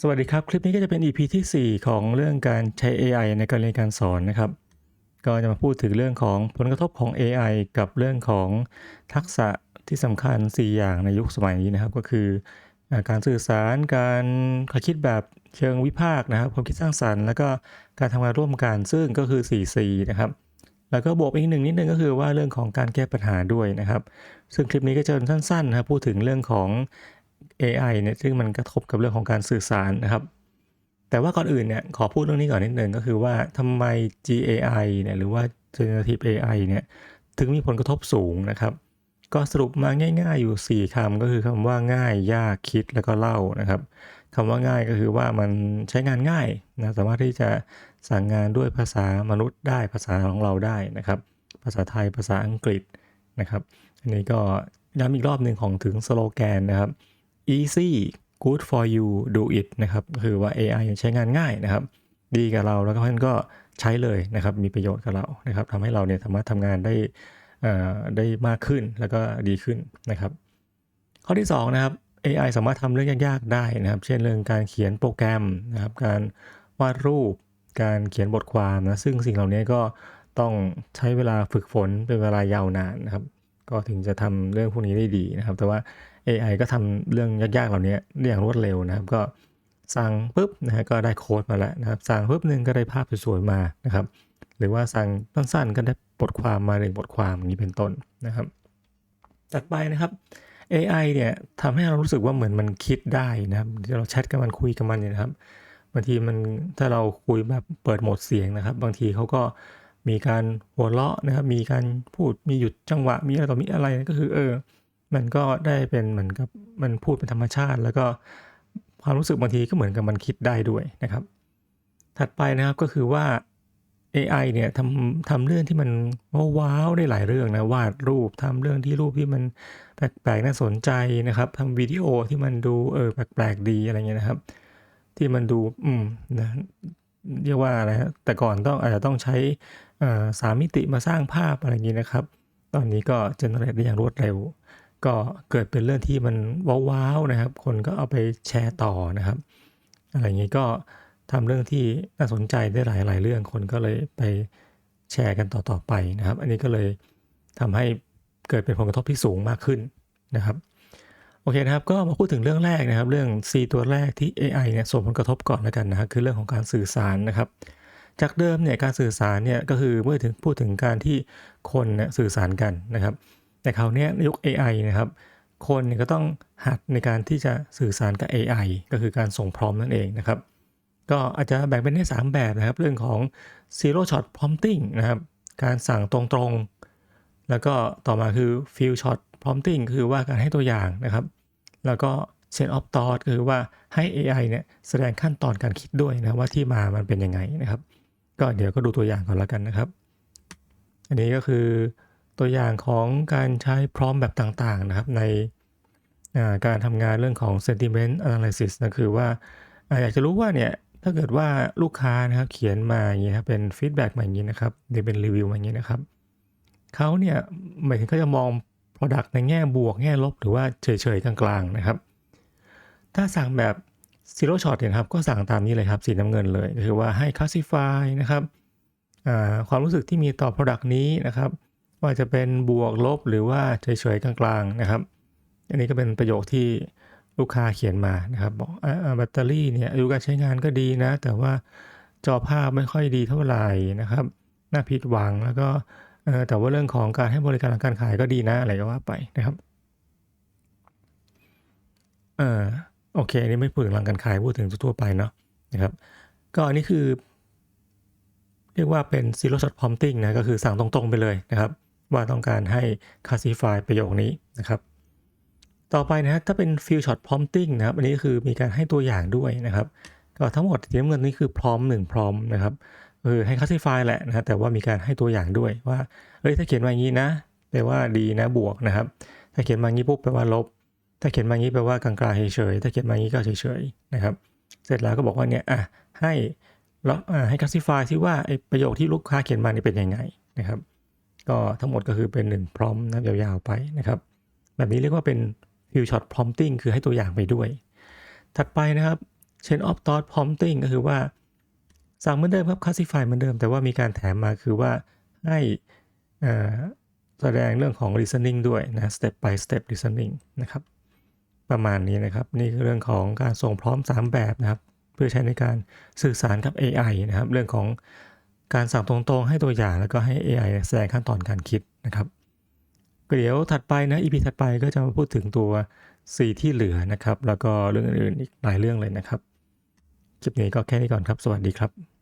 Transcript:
สวัสดีครับ คลิปนี้ก็จะเป็น EP ที่ 4 ของเรื่องการใช้ AI ในการเรียนการสอนนะครับ ก็จะมาพูดถึงเรื่องของผลกระทบของ AI กับเรื่องของทักษะที่สำคัญ 4 อย่างในยุคสมัยนี้นะครับ ก็คือการสื่อสารการคิดแบบเชิงวิพากษ์นะครับความคิดสร้างสรรค์ แล้วก็การทำงานร่วมกันซึ่งก็คือ 4C นะครับแล้วก็บวกอีกหนึ่งนิดนึงก็คือว่าเรื่องของการแก้ปัญหาด้วยนะครับ ซึ่งคลิปนี้ก็จะสั้นๆนะครับพูดถึงเรื่องของ AI เนี่ยซึ่งมันกระทบกับเรื่องของการสื่อสารนะครับ แต่ว่าก่อนอื่นเนี่ยขอพูดเรื่องนี้ก่อนนิดนึงก็คือว่าทำไม GAI เนี่ยหรือว่า Generative AI เนี่ยถึงมีผลกระทบสูงนะครับ ก็สรุปมาง่ายๆอยู่ 4คำก็คือคำว่าง่ายยากคิดแล้วก็เล่านะครับคำว่าง่ายก็คือว่ามันใช้งานง่ายนะสามารถที่จะสั่งงานด้วยภาษามนุษย์ได้ภาษาของเราได้นะครับ ภาษาไทยภาษาอังกฤษนะครับ อันนี้ก็ย้ำอีกรอบหนึ่งของถึงสโลแกนนะครับ easy good for you do it นะครับคือว่า AI ใช้งานง่ายนะครับ ดีกับเราแล้วก็เพราะฉะนั้นก็ใช้เลยนะครับ มีประโยชน์กับเรานะครับทำให้เราเนี่ยสามารถทำงานได้อ่ได้มากขึ้นแล้วก็ดีขึ้นนะครับ ข้อที่2นะครับ AI สามารถทำเรื่องยากๆได้นะครับ เช่นเรื่องการเขียนโปรแกรมนะครับ การวาดรูป การเขียนบทความนะซึ่งสิ่งเหล่านี้ก็ต้องใช้เวลาฝึกฝนเป็นเวลายาวนานนะครับ ก็ถึงจะทำเรื่องพวกนี้ได้ดีนะครับ แต่ว่า AI ก็ทำเรื่องยากๆเหล่านี้ได้อย่างรวดเร็วนะครับ ก็สั่งปุ๊บนะฮะก็ได้โค้ดมาแล้วนะครับ สั่งปุ๊บหนึ่งก็ได้ภาพสวยๆมานะครับ หรือว่าสั่งสั้นๆก็ได้บทความมาหนึ่งบทความอย่างนี้เป็นต้นนะครับตัดไปนะครับ AI เนี่ยทำให้เรารู้สึกว่าเหมือนมันคิดได้นะครับที่เราแชทกับมันคุยกับมันเนี่ยนะครับ บางทีมันถ้าเราคุยแบบเปิดโหมดเสียงนะครับ บางทีเขาก็ มีการหัวเราะนะครับ มีการพูดมีหยุดจังหวะมีอะไรต่อมีอะไรก็คือเออ มันก็ได้เป็นเหมือนกับมันพูดเป็นธรรมชาติ แล้วก็ความรู้สึกบางทีก็เหมือนกับมันคิดได้ด้วยนะครับ ถัดไปนะครับก็คือว่า AI เนี่ยทำทำเรื่องที่มันว้าวได้หลายเรื่องนะวาดรูปทำเรื่องที่รูปที่มันแปลกๆน่าสนใจนะครับทำวิดีโอที่มันดูเออแปลกๆดีอะไรเงี้ยนะครับ ที่มันดูอืมนะเรียกว่าอะไรฮะแต่ก่อนต้องอาจจะต้องใช้ สามมิติมาสร้างภาพอะไรอย่างนี้นะครับ ตอนนี้ก็เจเนเรตได้อย่างรวดเร็ว ก็เกิดเป็นเรื่องที่มันว้าวๆนะครับ คนก็เอาไปแชร์ต่อนะครับ อะไรอย่างนี้ก็ทำเรื่องที่น่าสนใจได้หลาย ๆ เรื่องคนก็เลยไปแชร์กันต่อๆไปนะครับ อันนี้ก็เลยทำให้เกิดเป็นผลกระทบที่สูงมากขึ้นนะครับโอเคนะครับก็มาพูดถึงเรื่องแรกนะครับ เรื่อง C ตัวแรกที่ AI เนี่ยส่งผลกระทบก่อนแล้วกันนะครับคือเรื่องของการสื่อสารนะครับ จากเดิมเนี่ยการสื่อสารเนี่ยก็คือเมื่อถึงพูดถึงการที่คนเนี่ยสื่อสารกันนะครับ แต่คราวนี้ยยุค AI นะครับ คนเนี่ยก็ต้องหัดในการที่จะสื่อสารกับ AI ก็คือการส่งพร้อมนั่นเองนะครับ ก็อาจจะแบ่งเป็นได้ 3 แบบนะครับ เรื่องของ zero shot prompting นะครับ การสั่งตรงๆ แล้วก็ต่อมาคือ few shot prompting คือว่าการให้ตัวอย่างนะครับ แล้วก็ chain of thought คือว่าให้ AI เนี่ยแสดงขั้นตอนการคิดด้วยนะว่าที่มามันเป็นยังไงนะครับ ก็เดี๋ยวก็ดูตัวอย่างก่อนล้วกันนะครับ อันนี้ก็คือตัวอย่างของการใช้พร้อมแบบต่างๆนะครับ ในาการทำงานเรื่องของ sentiment analysis นะคือว่าอ่าอยากจะรู้ว่าเนี่ยถ้าเกิดว่าลูกค้านะครับเขียนมาอย่างนี้ครับเป็นฟีดแบ็กมาอย่างนี้นะครับหรือเป็นรีวิวมาอย่างนี้นะครับเขาเนี่ยหมายถึงเขาจะมอง Product ในแง่บวกแง่ลบหรือว่าเฉยๆกลางๆนะครับ ถ้าสั่งแบบ zero shot เนี่ยนครับก็สั่งตามนี้เลยครับสีน้ำเงินเลยคือว่าให้ classify นะครับความรู้สึกที่มีต่อ Product นี้นะครับ ว่าจะเป็นบวกลบหรือว่าเฉยๆกลางๆนะครับ อันนี้ก็เป็นประโยคที่ลูกค้าเขียนมานะครับบอกแบตเตอรี่เนี่ยอายุการใช้งานก็ดีนะ แต่ว่าจอภาพไม่ค่อยดีเท่าไหร่นะครับน่าผิดหวังแล้วก็แต่ว่าเรื่องของการให้บริการหลังการขายก็ดีนะอะไรก็ว่าไปนะครับเออ โอเคอันนี้ไม่พูดถึงหลังการขายพูดถึงทั่วไปเนาะนะครับ ก็อันนี้คือ เรียกว่าเป็น zero shot prompting นะก็คือสั่งตรงๆไปเลยนะครับ ว่าต้องการให้ classify ประโยคนี้นะครับ ต่อไปนะฮะถ้าเป็น few shot prompting นะครับ อันนี้คือมีการให้ตัวอย่างด้วยนะครับ ก็ทั้งหมดที่น้ำเงินนี่คือพร้อมหนึ่งพร้อมนะครับเออให้ classify แหละนะฮะแต่ว่ามีการให้ตัวอย่างด้วยว่าเอ้ยถ้าเขียนมาอย่างนี้นะแปลว่าดีนะบวกนะครับ ถ้าเขียนมาอย่างนี้ปุ๊บแปลว่าลบ ถ้าเขียนมาอย่างนี้แปลว่ากลางๆเฉยๆถ้าเขียนมาอย่างนี้ก็เฉยๆนะครับ เสร็จแล้วก็บอกว่าเนี่ยอะให้แล้วอ่าให้ classify ที่ว่าไอประโยคที่ลูกค้าเขียนมานี่เป็นยังไงนะครับ ก็ทั้งหมดก็คือเป็นหนึ่งพร้อมนะยาวๆไปนะครับ แบบนี้เรียกว่าเป็น few shot prompting คือให้ตัวอย่างไปด้วย ถัดไปนะครับ chain of thought prompting ก็คือว่าสั่งเหมือนเดิมครับ classify เหมือนเดิม แต่ว่ามีการแถมมาคือว่าให้อ่อแสดงเรื่องของ listening ด้วยนะ step by step listening นะครับ ประมาณนี้นะครับ นี่คือเรื่องของการส่งพร้อม 3 แบบนะครับ เพื่อใช้ในการสื่อสารกับ AI นะครับ เรื่องของการสั่งตรงๆ ให้ตัวอย่างแล้วก็ให้ AI แสดงขั้นตอนการคิดนะครับเดี๋ยวถัดไปนะ EP ถัดไปก็จะมาพูดถึงตัว C ที่เหลือนะครับ แล้วก็เรื่องอื่นๆอีกหลายเรื่องเลยนะครับ คลิปนี้ก็แค่นี้ก่อนครับ สวัสดีครับ